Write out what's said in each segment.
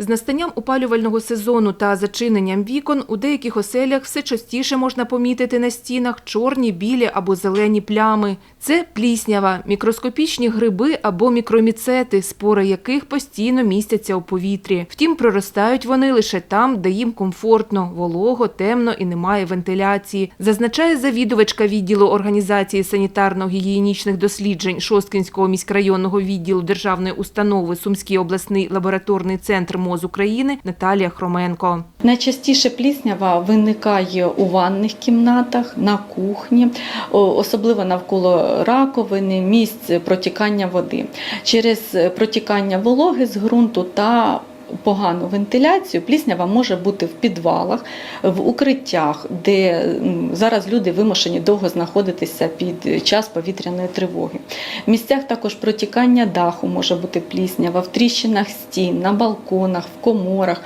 З настанням опалювального сезону та зачиненням вікон у деяких оселях все частіше можна помітити на стінах чорні, білі або зелені плями. Це пліснява, мікроскопічні гриби або мікроміцети, спори яких постійно містяться у повітрі. Втім, проростають вони лише там, де їм комфортно, волого, темно і немає вентиляції. Зазначає завідувачка відділу організації санітарно-гігієнічних досліджень Шосткинського міськрайонного відділу державної установи Сумський обласний лабораторний центр МОЗ України Наталія Хроменко. Найчастіше пліснява виникає у ванних кімнатах, на кухні, особливо навколо раковини, місць протікання води. Через протікання вологи з ґрунту та Погану вентиляцію пліснява може бути в підвалах, в укриттях, де зараз люди вимушені довго знаходитися під час повітряної тривоги. В місцях також протікання даху може бути пліснява, в тріщинах стін, на балконах, в коморах,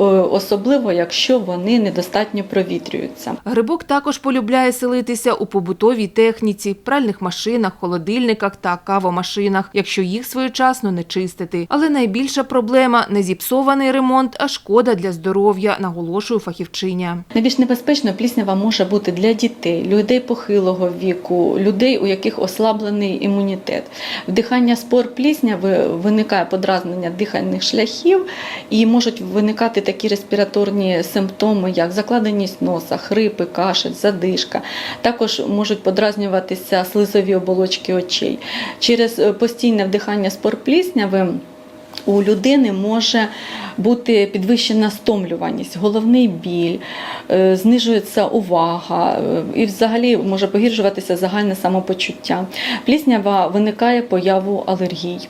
е, особливо якщо вони недостатньо провітрюються. Грибок також полюбляє селитися у побутовій техніці, пральних машинах, холодильниках та кавомашинах, якщо їх своєчасно не чистити. Але найбільша проблема не зіпсований ремонт, а шкода для здоров'я, наголошує фахівчиня. Найбільш небезпечно пліснява може бути для дітей, людей похилого віку, людей, у яких ослаблений імунітет. Вдихання спор плісняви виникає подразнення дихальних шляхів і можуть виникати такі респіраторні симптоми, як закладеність носа, хрипи, кашель, задишка. Також можуть подразнюватися слизові оболочки очей. Через постійне вдихання спор плісняви у людини може бути підвищена стомлюваність, головний біль, е, знижується увага е, і взагалі може погіршуватися загальне самопочуття. Пліснява виникає появу алергій.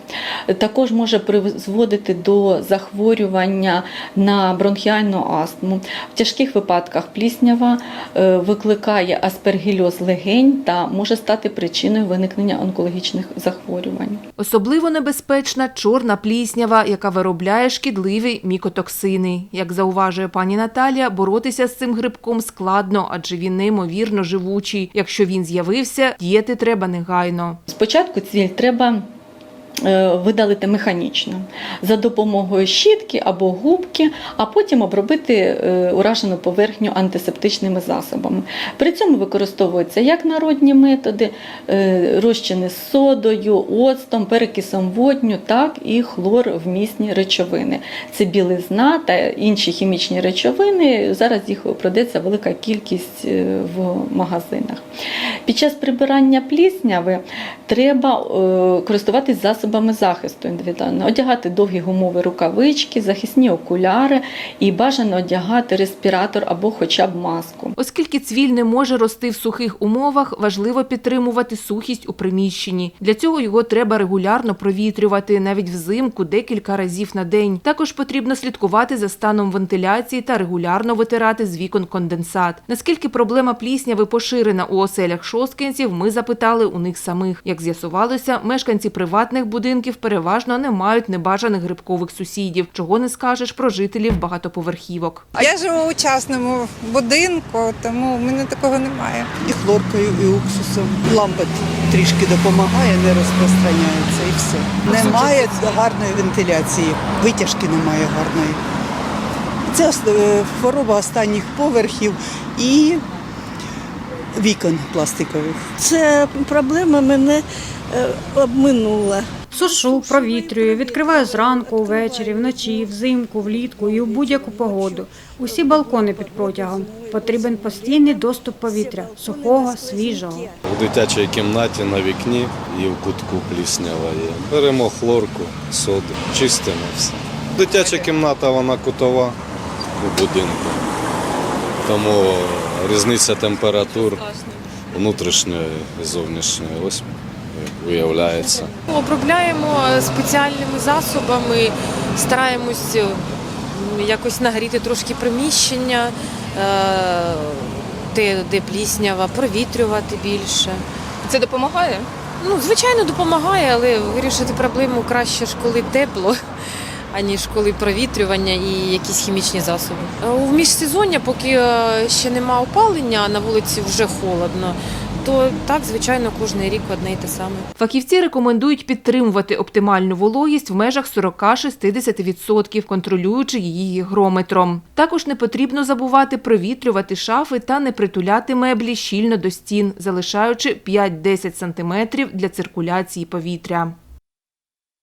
Також може призводити до захворювання на бронхіальну астму. В тяжких випадках пліснява е, викликає аспергільоз легень та може стати причиною виникнення онкологічних захворювань. Особливо небезпечна чорна пліснява, яка виробляє шкідливі мікотоксини. Як зауважує пані Наталія, боротися з цим грибком складно, адже він неймовірно живучий. Якщо він з'явився, діяти треба негайно. Спочатку цвіль треба видалити механічно за допомогою щітки або губки, а потім обробити е, уражену поверхню антисептичними засобами. При цьому використовуються як народні методи, е, розчини з содою, оцтом, перекисом водню, так і хлорвмісні речовини. Це білизна та інші хімічні речовини. Зараз їх продається велика кількість е, в магазинах. Під час прибирання плісняви треба е, користуватись засобами захисту індивідуально, одягати довгі гумові рукавички, захисні окуляри і бажано одягати респіратор або хоча б маску. Оскільки цвіль не може рости в сухих умовах, важливо підтримувати сухість у приміщенні. Для цього його треба регулярно провітрювати, навіть взимку декілька разів на день. Також потрібно слідкувати за станом вентиляції та регулярно витирати з вікон конденсат. Наскільки проблема плісняви поширена у оселях шосткинців, ми запитали у них самих. Як з'ясувалося, мешканці приватних будинків переважно не мають небажаних грибкових сусідів, чого не скажеш про жителів багатоповерхівок. Я живу у частному будинку, тому в мене такого немає. і хлоркою, і уксусом. Лампа трішки допомагає, не розпространяється і все. Немає гарної вентиляції, витяжки немає гарної. Це е, хвороба останніх поверхів і вікон пластикових. Ця проблема мене е, обминула. Сушу, провітрюю, відкриваю зранку, ввечері, вночі, взимку, влітку і у будь-яку погоду. Усі балкони під протягом. Потрібен постійний доступ повітря, сухого, свіжого. У дитячій кімнаті на вікні і в кутку пліснява є. Беремо хлорку, соду, чистимо все. Дитяча кімната вона кутова у будинку. Тому різниця температур внутрішньої і зовнішньої ось виявляється. Обробляємо спеціальними засобами, стараємось якось нагріти трошки приміщення, е, де, де пліснява, провітрювати більше. Це допомагає? Ну, звичайно, допомагає, але вирішити проблему краще ж коли тепло, аніж коли провітрювання і якісь хімічні засоби. Е, У міжсезоння, поки е, ще нема опалення, на вулиці вже холодно. То так, звичайно, кожен рік одне й те саме. Фахівці рекомендують підтримувати оптимальну вологість в межах 40-60%, контролюючи її грометром. Також не потрібно забувати провітрювати шафи та не притуляти меблі щільно до стін, залишаючи 5-10 см для циркуляції повітря.